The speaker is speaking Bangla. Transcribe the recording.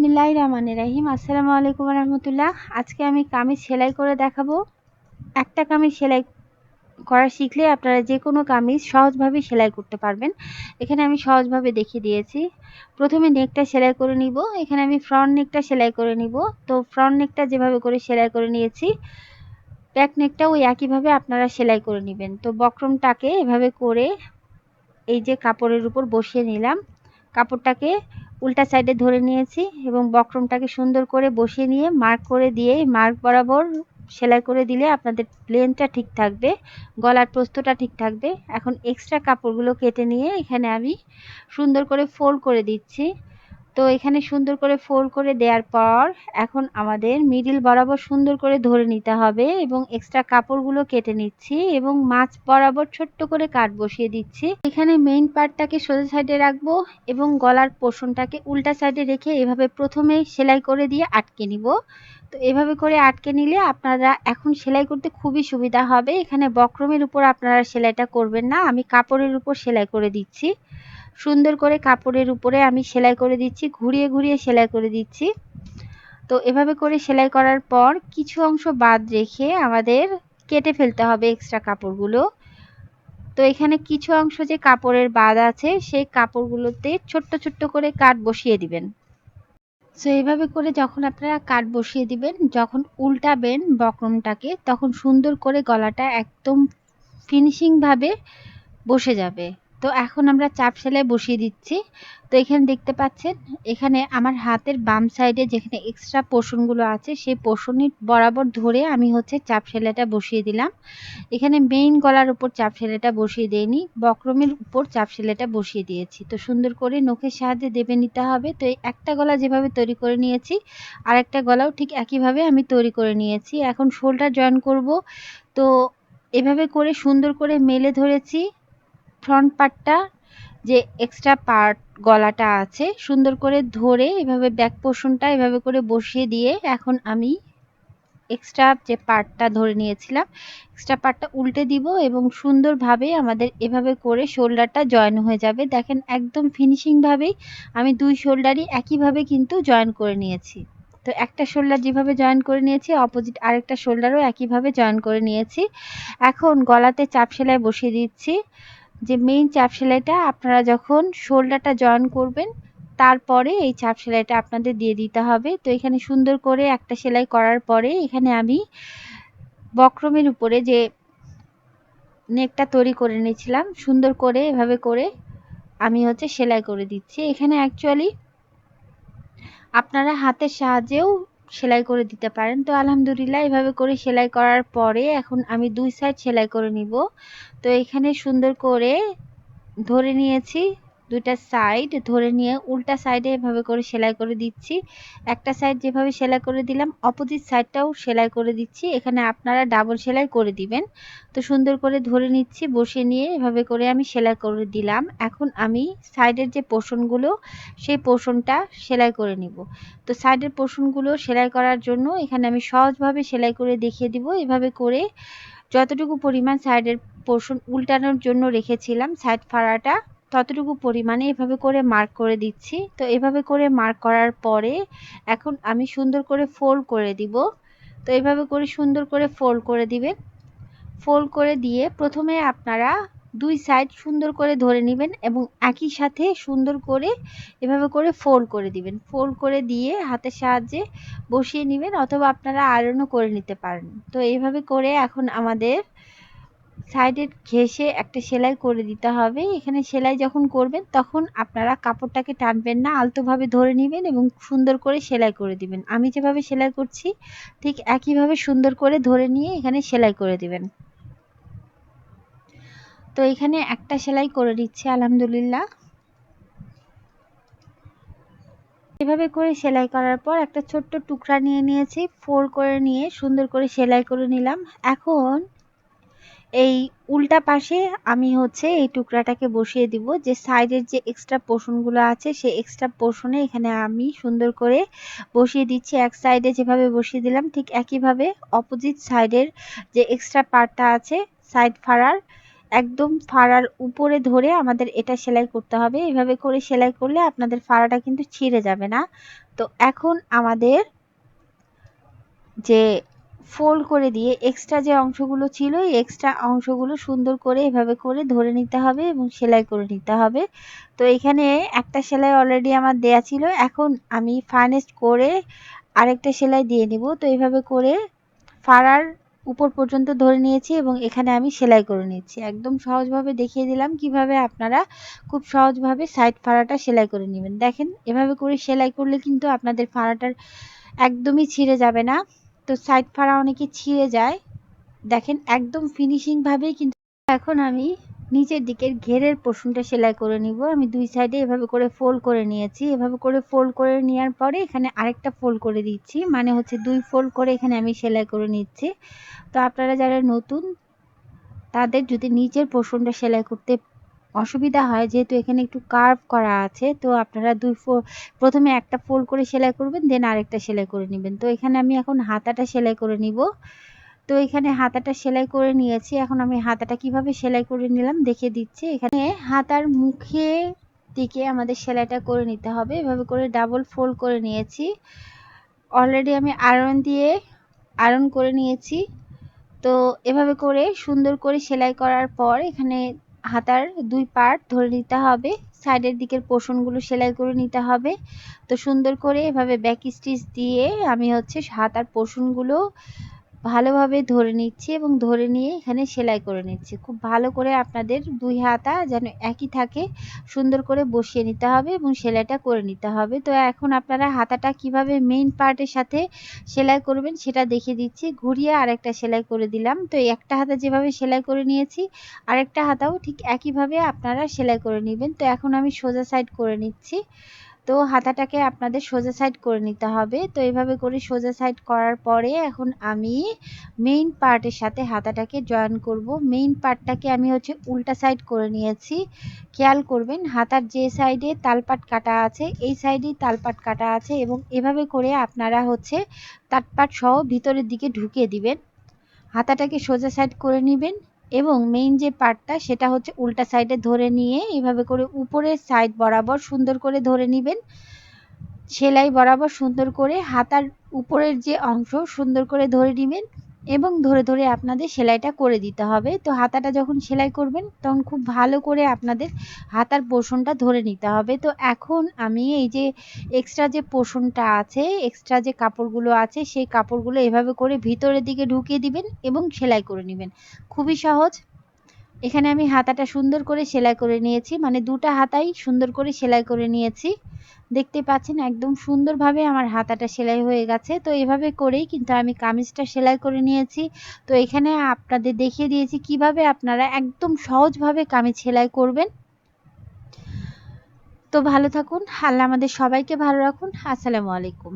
বিসমিল্লাহ রহমান রাহিম। আসসালামু আলাইকুম রহমতুল্লাহ। আজকে আমি কামিজ সেলাই করে দেখাবো। একটা কামিজ সেলাই করা শিখলে আপনারা যে কোনো কামিজ সহজভাবে সেলাই করতে পারবেন। এখানে আমি সহজভাবে দেখিয়ে দিয়েছি। প্রথমে নেকটা সেলাই করে নিব। এখানে আমি ফ্রন্ট নেকটা সেলাই করে নিব। তো ফ্রন্ট নেকটা যেভাবে করে সেলাই করে নিয়েছি ব্যাক নেকটাও একইভাবে আপনারা সেলাই করে নেবেন। তো বক্রমটাকে এভাবে করে এই যে কাপড়ের উপর বসিয়ে নিলাম। কাপড়টাকে উল্টা সাইডে ধরে নিয়েছি এবং বক্রমটাকে সুন্দর করে বসিয়ে নিয়ে মার্ক করে দিয়ে মার্ক বরাবর সেলাই করে দিলে আপনাদের প্লেনটা ঠিক থাকবে, গলার প্রস্তটা ঠিক থাকবে। এখন এক্সট্রা কাপড়গুলো কেটে নিয়ে এখানে আমি সুন্দর করে ফোল্ড করে দিচ্ছি। তো এখানে সুন্দর করে ফোল্ড করে দেওয়ার পর এখন আমাদের মিডিল বরাবর সুন্দর করে ধরে নিতে হবে এবং এক্সট্রা কাপড়গুলো কেটে নিচ্ছি এবং মাছ বরাবর ছোট্ট করে কাট বসিয়ে দিচ্ছি। এখানে মেইন পার্টটাকে সোজা সাইডে রাখব এবং গলার পোষণটাকে উল্টা সাইডে রেখে এভাবে প্রথমে সেলাই করে দিয়ে আটকে নিব। তো এভাবে করে আটকে নিলে আপনারা এখন সেলাই করতে খুবই সুবিধা হবে। এখানে বক্রমের উপর আপনারা সেলাইটা করবেন না, আমি কাপড়ের উপর সেলাই করে দিচ্ছি। সুন্দর করে কাপড়ের উপরে আমি সেলাই করে দিচ্ছি, ঘুরিয়ে ঘুরিয়ে সেলাই করে দিচ্ছি। তো এভাবে করে সেলাই করার পর কিছু অংশ বাদ রেখে আমাদের কেটে ফেলতে হবে এক্সট্রা কাপড়গুলো। তো এখানে কিছু অংশ যে কাপড়ের বাদ আছে, সেই কাপড়গুলোতে ছোট্ট ছোট্ট করে কাট বসিয়ে দিবেন। সো এইভাবে করে যখন আপনারা কাট বসিয়ে দিবেন, যখন উল্টাবেন বক্রমটাকে, তখন সুন্দর করে গলাটা একদম ফিনিশিংভাবে বসে যাবে। তো এখন আমরা চাপ সেলাই বসিয়ে দিচ্ছি। তো এখানে দেখতে পাচ্ছেন, এখানে আমার হাতের বাম সাইডে যেখানে এক্সট্রা পোষণগুলো আছে, সেই পোষণের বরাবর ধরে আমি হচ্ছে চাপ সেলাইটা বসিয়ে দিলাম। এখানে মেইন গলার উপর চাপ সেলাইটা বসিয়ে দিইনি, বক্রমের উপর চাপ সেলাইটা বসিয়ে দিয়েছি। তো সুন্দর করে নখের সাহায্যে দেবে নিতে হবে। তো একটা গলা যেভাবে তৈরি করে নিয়েছি আর একটা গলাও ঠিক একইভাবে আমি তৈরি করে নিয়েছি। এখন শোল্ডার জয়েন করব। তো এভাবে করে সুন্দর করে মেলে ধরেছি। ফ্রন্ট পার্টটা যে এক্সট্রা পার্ট গলাটা আছে, সুন্দর করে ধরে এভাবে ব্যাক পোর্শনটা এভাবে করে বসিয়ে দিয়ে এখন আমি এক্সট্রা যে পার্টটা ধরে নিয়েছিলাম এক্সট্রা পার্টটা উল্টে দিব এবং সুন্দরভাবে আমাদের এভাবে করে শোল্ডারটা জয়েন হয়ে যাবে। দেখেন একদম ফিনিশিংভাবেই আমি দুই শোল্ডারই একইভাবে কিন্তু জয়েন করে নিয়েছি। তো একটা শোল্ডার যেভাবে জয়েন করে নিয়েছি অপোজিট আরেকটা শোল্ডারও একইভাবে জয়েন করে নিয়েছি। এখন গলাতে চাপ সেলাই বসিয়ে দিচ্ছি। যে মেইন চাপ সেলাইটা আপনারা যখন শোল্ডারটা জয়েন করবেন, তারপরে এই চাপ সেলাইটা আপনাদের দিয়ে দিতে হবে। তো এখানে সুন্দর করে একটা সেলাই করার পরে এখানে আমি বক্রমের উপরে যে নেকটা তৈরি করে নিয়েছিলাম সুন্দর করে এভাবে করে আমি হচ্ছে সেলাই করে দিচ্ছি। এখানে অ্যাকচুয়ালি আপনারা হাতের সাহায্যেও সেলাই করে দিতে পারেন। তো আলহামদুলিল্লাহ এভাবে করে সেলাই করার পরে এখন আমি দুই সাইড সেলাই করে নিব। তো এখানে সুন্দর করে ধরে নিয়েছি। দুইটা সাইড ধরে নিয়ে উল্টা সাইডে এভাবে করে সেলাই করে দিচ্ছি। একটা সাইড যেভাবে সেলাই করে দিলাম অপোজিট সাইডটাও সেলাই করে দিচ্ছি। এখানে আপনারা ডাবল সেলাই করে দিবেন। তো সুন্দর করে ধরে নিচ্ছি বসে নিয়ে এভাবে করে আমি সেলাই করে দিলাম। এখন আমি সাইডের যে পোষণগুলো, সেই পোষণটা সেলাই করে নিব। তো সাইডের পোষণগুলো সেলাই করার জন্য এখানে আমি সহজভাবে সেলাই করে দেখিয়ে দিব। এভাবে করে যতটুকু পরিমাণ সাইডের পোর্শন উল্টানোর জন্য রেখেছিলাম সাইড ফাড়াটা ততটুকু পরিমাণে এভাবে করে মার্ক করে দিচ্ছি। তো এভাবে করে মার্ক করার পরে এখন আমি সুন্দর করে ফোল্ড করে দিব। তো এভাবে করে সুন্দর করে ফোল্ড করে দিবেন। ফোল্ড করে দিয়ে প্রথমে আপনারা দুই সাইড সুন্দর করে ধরে নেবেন এবং একই সাথে সুন্দর করে এভাবে করে ফোল্ড করে দিবেন। ফোল্ড করে দিয়ে হাতের সাহায্যে বসিয়ে নেবেন অথবা আপনারা আয়রনও করে নিতে পারেন। তো এইভাবে করে এখন আমাদের সাইডের ঘেসে একটা সেলাই করে দিতে হবে। এখানে সেলাই যখন করবেন, তখন আপনারা কাপড়টাকে টানবেন না, আলতোভাবে ধরে নেবেন এবং সুন্দর করে সেলাই করে দিবেন। আমি যেভাবে সেলাই করছি, ঠিক একইভাবে সুন্দর করে ধরে নিয়ে এখানে সেলাই করে দিবেন। তো এখানে একটা সেলাই করে দিচ্ছি আলহামদুলিল্লাহ। এভাবে করে সেলাই করার পর একটা ছোট্ট টুকরা নিয়ে নিয়েছি, ফোর করে নিয়ে সুন্দর করে সেলাই করে নিলাম। এখন এই উল্টা পাশে আমি হচ্ছে এই টুকরাটাকে বসিয়ে দিব। যে সাইডের যে এক্সট্রা পোর্শনগুলো আছে, সেই এক্সট্রা পোর্শনে এখানে আমি সুন্দর করে বসিয়ে দিচ্ছি। এক সাইডে যেভাবে বসিয়ে দিলাম, ঠিক একইভাবে অপোজিট সাইডের যে এক্সট্রা পার্টটা আছে সাইড ফাড়ার, একদম ফাড়ার উপরে ধরে আমাদের এটা সেলাই করতে হবে। এভাবে করে সেলাই করলে আপনাদের ফাড়াটা কিন্তু ছিঁড়ে যাবে না। তো এখন আমাদের যে ফোল্ড করে দিয়ে এক্সট্রা যে অংশগুলো ছিল, এই এক্সট্রা অংশগুলো সুন্দর করে এভাবে করে ধরে নিতে হবে এবং সেলাই করে নিতে হবে। তো এখানে একটা সেলাই অলরেডি আমার দেয়া ছিল। এখন আমি ফার্নেস্ট করে আরেকটা সেলাই দিয়ে নিব। তো এইভাবে করে ফাড়ার উপর পর্যন্ত ধরে নিয়েছি এবং এখানে আমি সেলাই করে নিচ্ছি। একদম সহজভাবে দেখিয়ে দিলাম কীভাবে আপনারা খুব সহজভাবে সাইড ফাড়াটা সেলাই করে নেবেন। দেখেন, এভাবে করে সেলাই করলে কিন্তু আপনাদের ফাড়াটার একদমই ছিঁড়ে যাবে না। তো সাইড ফাড়া অনেকে ছিঁড়ে যায়। দেখেন একদম ফিনিশিংভাবেই কিন্তু এখন আমি নিচের দিকের ঘেরের পোষণটা সেলাই করে নিব। আমি দুই সাইডে এভাবে করে ফোল্ড করে নিয়েছি। এভাবে করে ফোল্ড করে নেওয়ার পরে এখানে আরেকটা ফোল্ড করে দিচ্ছি। মানে হচ্ছে দুই ফোল্ড করে এখানে আমি সেলাই করে নিচ্ছি। তো আপনারা যারা নতুন, তাদের যদি নিচের পোষণটা সেলাই করতে অসুবিধা হয়। যেহেতু এখানে একটু কার্ভ করা আছে, তো আপনারা দুই ফো, প্রথমে একটা ফোল্ড করে সেলাই করবেন দেন আরেকটা সেলাই করে নেবেন। তো এখানে আমি এখন হাতাটা সেলাই করে নিব। তো এখানে হাতাটা সেলাই করে নিয়েছি। এখন আমি হাতাটা কীভাবে সেলাই করে নিলাম দেখে দিচ্ছি। এখানে হাতার মুখে দিকে আমাদের সেলাইটা করে নিতে হবে। এভাবে করে ডাবল ফোল্ড করে নিয়েছি। অলরেডি আমি আয়রন দিয়ে আয়রন করে নিয়েছি। তো এভাবে করে সুন্দর করে সেলাই করার পর এখানে হাতার দুই পার্ট ধরে নিতে হবে। সাইডের দিকের পোষণগুলো সেলাই করে নিতে হবে। তো সুন্দর করে এভাবে ব্যাক স্টিচ দিয়ে আমি হচ্ছে হাতার পোষণগুলো ভালোভাবে ধরে নিচ্ছি এবং ধরে নিয়ে এখানে সেলাই করে নিচ্ছি। খুব ভালো করে আপনাদের দুই হাতা যেন একই থাকে, সুন্দর করে বসিয়ে নিতে হবে এবং সেলাইটা করে নিতে হবে। তো এখন আপনারা হাতাটা কীভাবে মেইন পার্টের সাথে সেলাই করবেন সেটা দেখিয়ে দিচ্ছি। ঘুরিয়ে আরেকটা সেলাই করে দিলাম। তো একটা হাতা যেভাবে সেলাই করে নিয়েছি, আরেকটা হাতাও ঠিক একইভাবে আপনারা সেলাই করে নেবেন। তো এখন আমি সোজা সাইড করে নিচ্ছি। তো হাতাটাকে আপনাদের সোজা সাইড করে নিতে হবে। তো এইভাবে করে সোজা সাইড করার পরে এখন আমি মেইন পার্টের সাথে হাতাটাকে জয়েন করব। মেইন পার্টটাকে আমি হচ্ছে উল্টা সাইড করে নিয়েছি। খেয়াল করবেন, হাতার যে সাইডে তালপাট কাটা আছে, এই সাইডেই তালপাট কাটা আছে এবং এভাবে করে আপনারা হচ্ছে তালপাট সহ ভিতরের দিকে ঢুকিয়ে দিবেন। হাতাটাকে সোজা সাইড করে নেবেন। এবং মেইন যে পার্টটা সেটা হচ্ছে উল্টা সাইডে ধরে নিয়ে এভাবে করে উপরের সাইড বরাবর সুন্দর করে ধরে নেবেন। সেলাই বরাবর সুন্দর করে হাতার উপরের যে অংশ সুন্দর করে ধরে নেবেন। এবং ধরে ধরে আপনাদের সেলাইটা করে দিতে হবে। তো হাতাটা যখন সেলাই করবেন, তখন খুব ভালো করে আপনাদের হাতার পোষণটা ধরে নিতে হবে। তো এখন আমি এই যে এক্সট্রা যে পোষণটা আছে এক্সট্রা যে কাপড়গুলো আছে, সেই কাপড়গুলো এভাবে করে ভিতরের দিকে ঢুকিয়ে দিবেন এবং সেলাই করে নেবেন। খুবই সহজ। এখানে আমি হাতাটা সুন্দর করে সেলাই করে নিয়েছি মানে দুটা হাতাই সুন্দর করে সেলাই করে নিয়েছি। দেখতে পাচ্ছেন একদম সুন্দরভাবে আমার হাতাটা সেলাই হয়ে গেছে। তো এভাবে করেই কিন্তু আমি কামিজটা সেলাই করে নিয়েছি। তো এখানে আপনাদের দেখিয়ে দিয়েছি কীভাবে আপনারা একদম সহজভাবে কামিজ সেলাই করবেন। তো ভালো থাকুন, আল্লাহ আমাদের সবাইকে ভালো রাখুন। আসসালামু আলাইকুম।